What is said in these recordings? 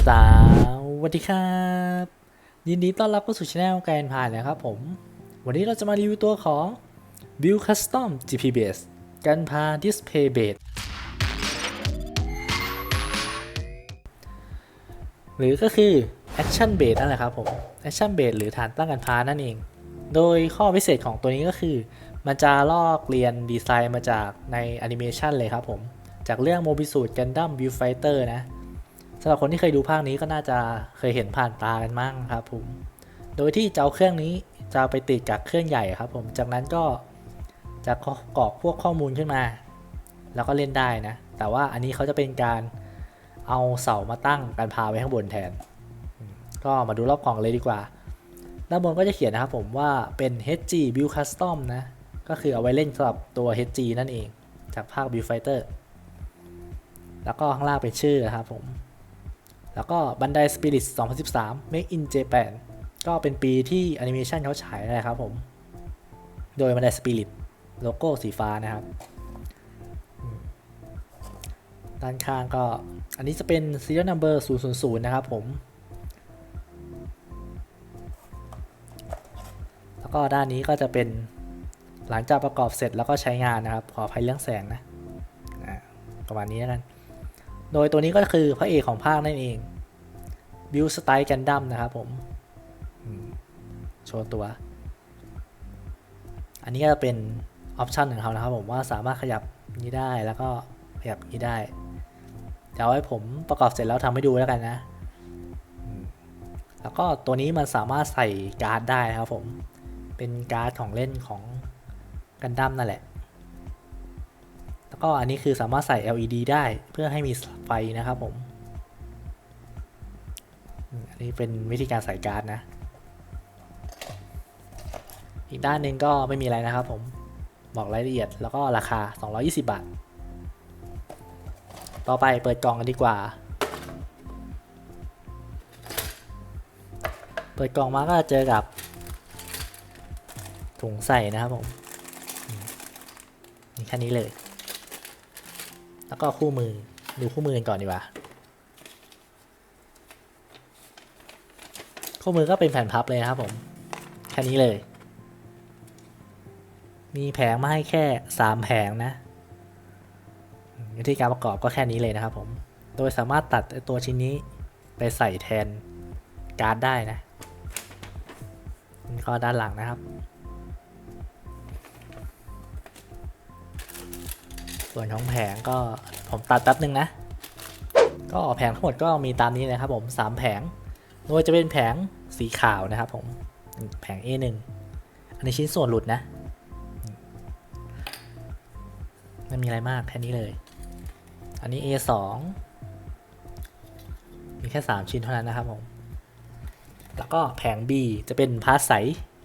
สวัสดีครับ ยินดีต้อนรับเข้าสู่ช anel แกนผ่านนะครับผม วันนี้เราจะมารีวิวตัวของ Build Custom GP Base กันพา Display Base หรือก็คือ Action Base นั่นแหละครับผม Action Base หรือฐานตั้งกันพานั่นเอง โดยข้อพิเศษของตัวนี้ก็คือ มันจะลอกเรียนดีไซน์มาจากในแอนิเมชันเลยครับผม จากเรื่อง Mobisuit Gundam Viewfighter นะ สำหรับคนที่เคยดูภาคนี้ก็น่าจะเคยเห็นผ่านตากันมั่งครับผม โดยที่จะเอาเครื่องนี้จะไปติดกับเครื่องใหญ่ครับผม จากนั้นก็จะกรอกพวกข้อมูลขึ้นมา แล้วก็เล่นได้นะ แต่ว่าอันนี้เขาจะเป็นการเอาเสามาตั้งการพาไว้ข้างบนแทน ก็มาดูรอบกล่องเลยดีกว่า ด้านบนก็จะเขียนนะครับผมว่าเป็น HG Build Custom นะ ก็คือเอาไว้เล่นสำหรับตัว HG นั่นเอง จากภาค Build Fighter แล้วก็ข้างล่างเป็นชื่อนะครับผม แล้วก็บันไดสปิริต2013 Make in Japan ก็เป็นปีที่แอนิเมชันเขาฉายนะครับผม โดยบันไดสปิริตโลโก้สีฟ้านะครับ ด้านข้างก็ อันนี้จะเป็น serial number 000 นะครับผม แล้วก็ด้านนี้ก็จะเป็นหลังจากประกอบเสร็จแล้วก็ใช้งานนะครับ ขออภัยเรื่องแสงนะ ประมาณนี้แล้วกัน โดยตัวนี้ก็คือพระเอกของภาคนั่นเองบิวสไตล์กันดั้มนะครับผมโชว์ตัว อันนี้ก็จะเป็นออปชันของเขานะครับผมว่าสามารถขยับนี้ได้แล้วก็ขยับนี้ได้เดี๋ยวเอาไว้ผมประกอบเสร็จแล้วทำให้ดูแล้วกันนะ แล้วก็ตัวนี้มันสามารถใส่การ์ดได้นะครับผม เป็นการ์ดของเล่นของกันดั้มนั่นแหละ ก็อันนี้คือสามารถใส่ LED ได้เพื่อให้มีไฟนะครับผม อันนี้เป็นวิธีการใส่การ์ดนะ อีกด้านหนึ่งก็ไม่มีอะไรนะครับผม บอกรายละเอียดแล้วก็ราคา 220 บาท ต่อไปเปิดกล่องกันดีกว่า เปิดกล่องมาก็จะเจอกับถุงใส่นะครับผมมนี่แค่นี้เลย แล้วก็คู่มือดูคู่มือกันก่อนดีกว่าคู่มือก็เป็นแผ่นพับเลยนะครับผม แค่นี้เลย มีแผงมาให้แค่สามแผงนะวิธีการประกอบก็แค่นี้เลยนะครับผม โดยสามารถตัดตัวชิ้นนี้ไปใส่แทนการ์ดได้นะก็ด้านหลังนะครับ ส่วนของแผงก็ ผมตัดแป๊บนึงนะ ก็แผงทั้งหมดก็มีตามนี้เลยครับผม3แผงโดยจะเป็นแผงสีขาวนะครับผมแผง A1 อันนี้ชิ้นส่วนหลุดนะไม่มีอะไรมากแค่นี้เลย อันนี้ A2 มีแค่ 3 ชิ้นเท่านั้นนะครับผม แล้วก็แผง B จะเป็นพาสใส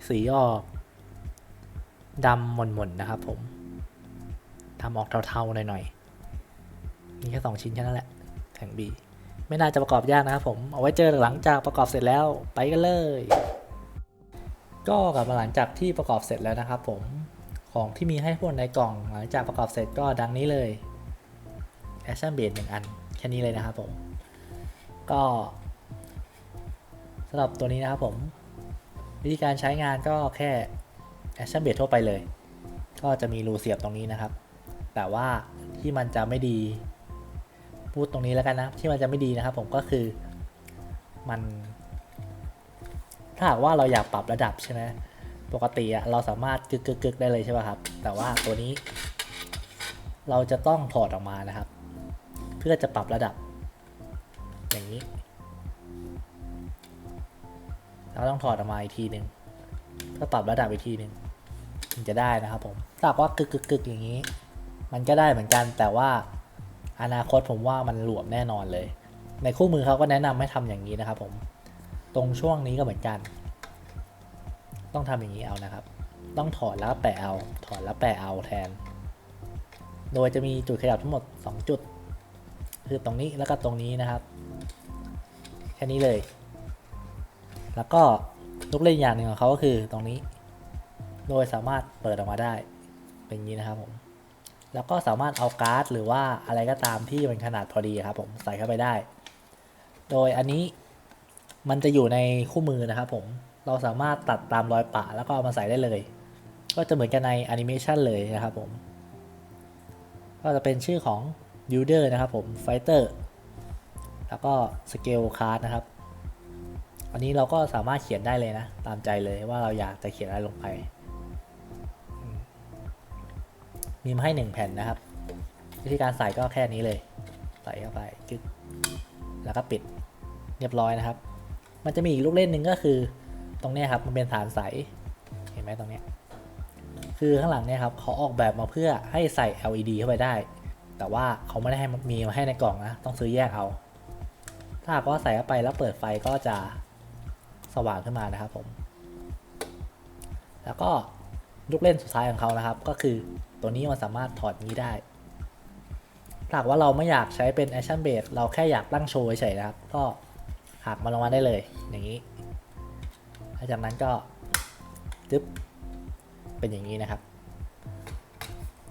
สีออกดำหม่นๆนะครับผมทำออกเทาๆหน่อยๆ มีแค่สองชิ้นแค่นั้นแหละแผง B ไม่น่าจะประกอบยากนะครับผม เอาไว้เจอหลังจากประกอบเสร็จแล้วไปกันเลย ก็กลับมาหลังจากที่ประกอบเสร็จแล้วนะครับผม ของที่มีให้พวกในกล่อง หลังจากประกอบเสร็จก็ดังนี้เลย Action Base หนึ่งอันแค่นี้เลยนะครับผม ก็สำหรับตัวนี้นะครับผม วิธีการใช้งานก็แค่ Action Base ทั่วไปเลย ก็จะมีรูเสียบตรงนี้นะครับ แต่ว่าที่มันจะไม่ดี พูดตรงนี้แล้วกันนะที่มันจะไม่ดีนะครับ ผมก็คือมัน ถ้าหากว่าเราอยากปรับระดับใช่ไหมปกติอะเราสามารถกึกกึกกึกได้เลยใช่ป่ะครับ แต่ว่าตัวนี้ เราจะต้องถอดออกมานะครับ เพื่อจะปรับระดับ อย่างนี้เราต้องถอดออกมาอีกทีหนึ่งเพื่อปรับระดับอีกทีหนึ่งถึงจะได้นะครับผมถ้าหากว่า กึกกึกกึกอย่างนี้ มันก็ได้เหมือนกันแต่ว่า อนาคตผมว่ามันหลวมแน่นอนเลย ในคู่มือเขาก็แนะนำให้ทำอย่างนี้นะครับผม ตรงช่วงนี้ก็เหมือนกัน ต้องทำอย่างนี้เอานะครับ ต้องถอดแล้วแปะเอา ถอดแล้วแปะเอาแทน โดยจะมีจุดขยับทั้งหมด 2 จุด คือตรงนี้แล้วก็ตรงนี้นะครับ แค่นี้เลย แล้วก็ลูกเล่นอย่างหนึ่งของเขาก็คือตรงนี้ โดยสามารถเปิดออกมาได้ เป็นอย่างนี้นะครับผม แล้วก็สามารถเอาการ์ดหรือว่าอะไรก็ตามที่เป็นขนาดพอดีครับผมใส่เข้าไปได้ โดยอันนี้มันจะอยู่ในคู่มือนะครับผม เราสามารถตัดตามรอยปะแล้วก็เอามาใส่ได้เลย ก็จะเหมือนกันในแอนิเมชันเลยนะครับผม ก็จะเป็นชื่อของ builder นะครับผม fighter แล้วก็ scale card นะครับ อันนี้เราก็สามารถเขียนได้เลยนะ ตามใจเลยว่าเราอยากจะเขียนอะไรลงไป มีมาให้หนึ่งแผ่นนะครับ วิธีการใส่ก็แค่นี้เลย ใส่เข้าไปจึ๊กแล้วก็ปิดเรียบร้อยนะครับ มันจะมีอีกลูกเล่นหนึ่งก็คือ ตรงนี้ครับมันเป็นฐานใสเห็นไหมตรงนี้คือข้างหลังเนี่ยครับเขาออกแบบมาเพื่อให้ใส่ LED เข้าไปได้ แต่ว่าเขาไม่ได้ให้มีมาให้ในกล่องนะ ต้องซื้อแยกเอา ถ้ากว่าใส่เข้าไปแล้วเปิดไฟก็จะสว่างขึ้นมานะครับผม แล้วก็ ลูกเล่นสุดท้ายของเขานะครับ ก็คือตัวนี้มันสามารถถอดนี้ได้หากว่าเราไม่อยากใช้เป็น Action Base เราแค่อยากตั้งโชว์เฉยๆนะครับ ก็หักมันลงมาได้เลย อย่างนี้หลังจากนั้นก็จึ๊บเป็นอย่างนี้นะครับ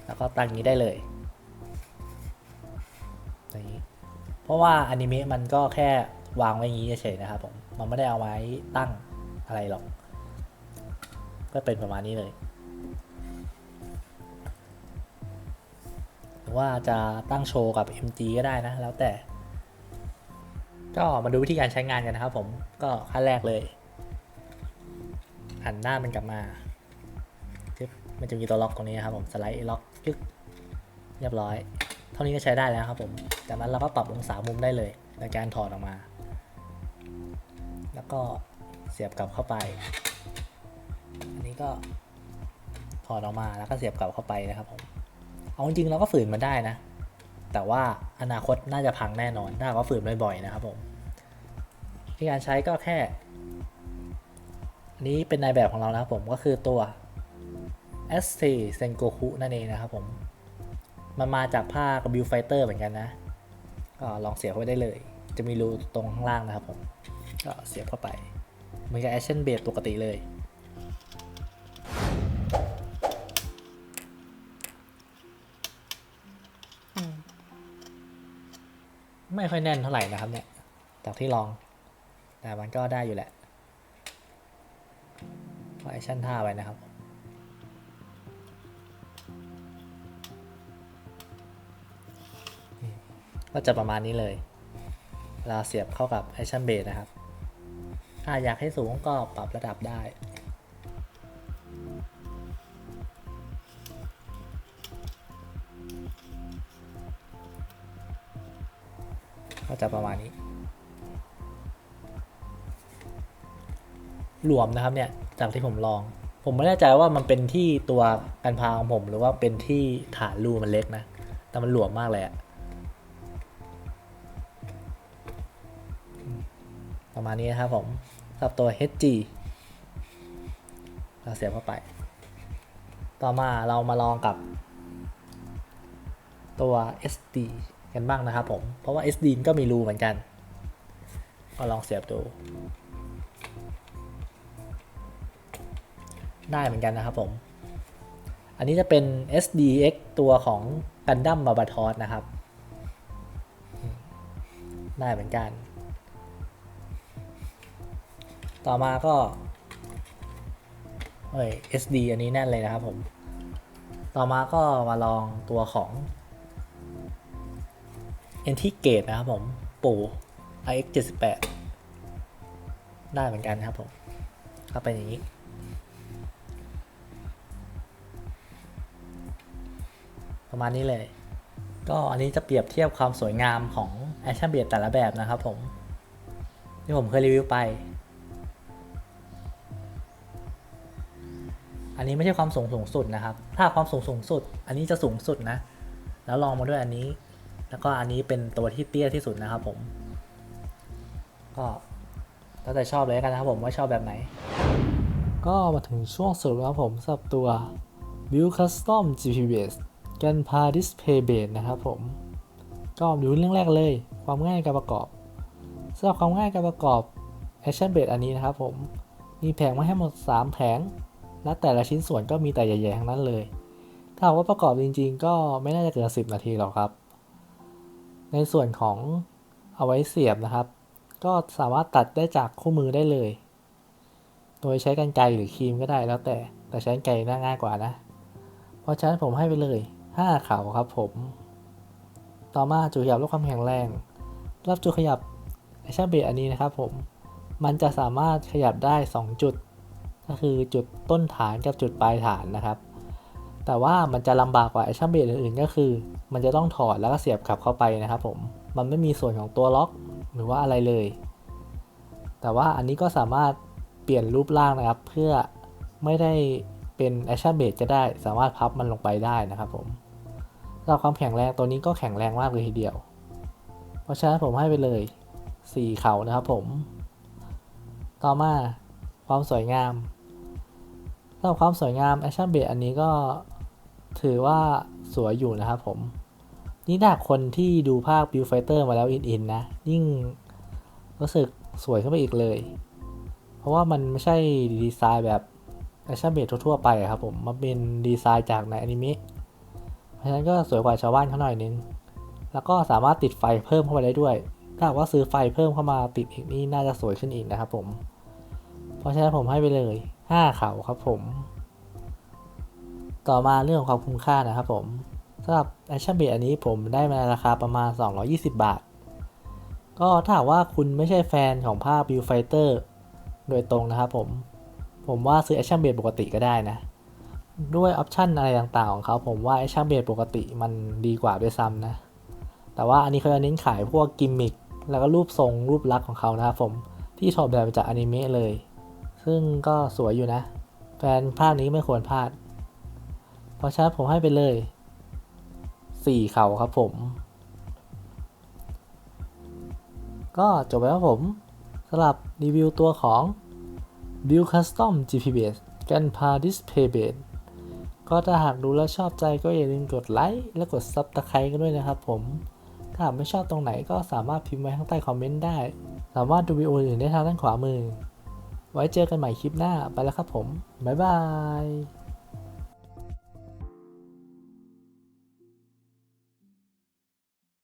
แล้วก็ตั้งงนี้ได้เลยอย่างนี้เพราะว่าอนิเมะมันก็แค่วางไว้อย่างนี้เฉยๆนะครับผมมันไม่ได้เอาไว้ตั้งอะไรหรอก ก็เป็นประมาณนี้เลย ว่าจะตั้งโชว์กับ MG ก็ได้นะ แล้วแต่ ก็มาดูวิธีการใช้งานกันนะครับผมก็ขั้นแรกเลย หันหน้ามันกลับมาจึ๊บมันจะมีตัวล็อกตรงนี้นะครับผมสไลด์ล็อกจึ๊กเรียบร้อย เท่านี้ก็ใช้ได้แล้วครับผมจากนั้นเราก็ปรับองศามุมได้เลยในการถอดออกมา แล้วก็เสียบกลับเข้าไป อันนี้ก็ถอดออกมาแล้วก็เสียบกลับเข้าไปนะครับผม เอาจริงเราก็ฝืนมันได้นะ แต่ว่าอนาคตน่าจะพังแน่นอนถ้ากว่าฝืนบ่อยๆนะครับผมที่การใช้ก็แค่ นี้เป็นในแบบของเรานะครับผมก็คือตัว s t Sengoku นั่นเองนะครับผม มันมาจากผ้ากระบิวไฟเตอร์เหมือนกันนะ ก็ลองเสียบเข้าไปได้เลย จะมีรูตรงข้างล่างนะครับผม ก็เสียบเข้าไป เหมือนกับ Action Base ปกติเลย ไม่ค่อยแน่นเท่าไหร่นะครับเนี่ยจากที่ลอง แต่มันก็ได้อยู่แหละก็แอคชั่นท่าไว้นะครับก็จะประมาณนี้เลยเราเสียบเข้ากับ Action Base นะครับ ถ้าอยากให้สูงก็ปรับระดับได้ ก็จะประมาณนี้ หลวมนะครับเนี่ยจากที่ผมลอง ผมไม่แน่ใจว่ามันเป็นที่ตัวกันพาของผม หรือว่าเป็นที่ฐานรูมันเล็กนะ แต่มันหลวมมากเลยอะประมาณนี้นะครับผมสำหรับตัว HG เราเสียบเข้าไป ต่อมาเรามาลองกับตัว SD กันบ้างนะครับผม เพราะว่า SD ก็มีรูเหมือนกัน ก็ลองเสียบดู ได้เหมือนกันนะครับผม อันนี้จะเป็น SDX ตัวของ Gundam b a b a t o s นะครับ ได้เหมือนกัน ต่อมาก็เอ้ย SD อันนี้แน่นเลยนะครับผม ต่อมาก็มาลองตัวของ e n t i g a t e นะครับผม ปู่ iX 78ได้เหมือนกันครับผมก็เป็นอย่างนี้ ประมาณนี้เลย ก็อันนี้จะเปรียบเทียบความสวยงามของ Action b a s e แต่ละแบบนะครับผม ที่ผมเคยรีวิวไป อันนี้ไม่ใช่ความสูงสูงสุดนะครับ ถ้าความสูงสูงสุด อันนี้จะสูงสุดนะ แล้วลองมาด้วยอันนี้ แล้วก็อันนี้เป็นตัวที่เตี้ยที่สุดนะครับผม ก็แล้วแต่ชอบเลยกันนะครับผมว่าชอบแบบไหน ก็มาถึงช่วงสรุปแล้วผมสำหรับตัว Build Custom GP Base กันพา Display Base นะครับผม ก็ดูเรื่องแรกเลย ความง่ายการประกอบสำหรับความง่ายการประกอบ Action Base อันนี้นะครับผม มีแผงมาให้หมด 3 แผง และแต่ละชิ้นส่วนก็มีแต่ใหญ่ๆทั้งนั้นเลย ถ้าว่าประกอบจริงๆ ก็ไม่น่าจะเกิน 10 นาทีหรอกครับ ในส่วนของเอาไว้เสียบนะครับ ก็สามารถตัดได้จากคู่มือได้เลย โดยใช้กรรไกหรือครีมก็ได้แล้วแต่ แต่ใช้กรรไกน่าง่ายกว่านะ เพราะฉะนั้นผมให้ไปเลย 5 เขาครับผม ต่อมาจุดขยับลดความแข็งแรง รับจุดขยับแอชั่นเบรอันนี้นะครับผม มันจะสามารถขยับได้ 2 จุด ก็คือจุดต้นฐานกับจุดปลายฐานนะครับ แต่ว่ามันจะลำบากกว่าแอชั่นเบรอื่นๆก็คือ มันจะต้องถอดแล้วก็เสียบกลับเข้าไปนะครับผม มันไม่มีส่วนของตัวล็อกหรือว่าอะไรเลย แต่ว่าอันนี้ก็สามารถเปลี่ยนรูปร่างนะครับ เพื่อไม่ได้เป็นแอคชั่นเบรก็ได้ สามารถพับมันลงไปได้นะครับผมสำหรับความแข็งแรงตัวนี้ก็แข็งแรงมากเลยทีเดียว เพราะฉะนั้นผมให้ไปเลย 4 เขานะครับผม ต่อมาความสวยงามสำหรับความสวยงามแอคชั่นเบรอันนี้ก็ ถือว่าสวยอยู่นะครับผม นี่ถ้าคนที่ดูภาค Build Fighter มาแล้วอินๆนะ ยิ่งรู้สึกสวยขึ้นไปอีกเลย เพราะว่ามันไม่ใช่ดีไซน์แบบแอคชั่นเบรทั่วๆไปครับผม มันเป็นดีไซน์จากในอนิเมะ เพราะฉะนั้นก็สวยกว่าชาวบ้านเขาหน่อยนึง แล้วก็สามารถติดไฟเพิ่มเข้าไปได้ด้วย ถ้าว่าซื้อไฟเพิ่มเข้ามาติดอีกนี่น่าจะสวยขึ้นอีกนะครับผม เพราะฉะนั้นผมให้ไปเลย 5 เขาครับผม ต่อมาเรื่องของความคุ้มค่านะครับผมสำหรับแอคชั่นเบรอันนี้ผมได้มาในราคาประมาณ 220 บาท ก็ถ้าหากว่าคุณไม่ใช่แฟนของภาค Build Fighter โดยตรงนะครับผม ผมว่าซื้อแอคชั่นเบรปกติก็ได้นะ ด้วยออปชันอะไรต่างๆ ของเขาผมว่าแอคชั่นเบรปกติมันดีกว่าด้วยซ้ำนะ แต่ว่าอันนี้เขาจะเน้นขายพวกกิมมิคแล้วก็รูปทรงรูปลักษณ์ของเขานะครับผมที่ถอดแบบจากอนิเมะเลย ซึ่งก็สวยอยู่นะ แฟนภาคนี้ไม่ควรพลาด เพราะฉะนั้นผมให้ไปเลย 4 เข่าครับผม ก็จบไปแล้วครับผมสำหรับรีวิวตัวของ Build Custom GP Base กันพา Display Base ก็ถ้าหากดูแล้วชอบใจก็อย่าลืมกดไลค์และกด Subscribe กันด้วยนะครับผม ถ้าหากไม่ชอบตรงไหนก็สามารถพิมพ์ไว้ข้างใต้คอมเมนต์ได้ สามารถดูวิดีโออื่นได้ทางด้านขวามือ ไว้เจอกันใหม่คลิปหน้าไปแล้วครับผม บ๊ายบาย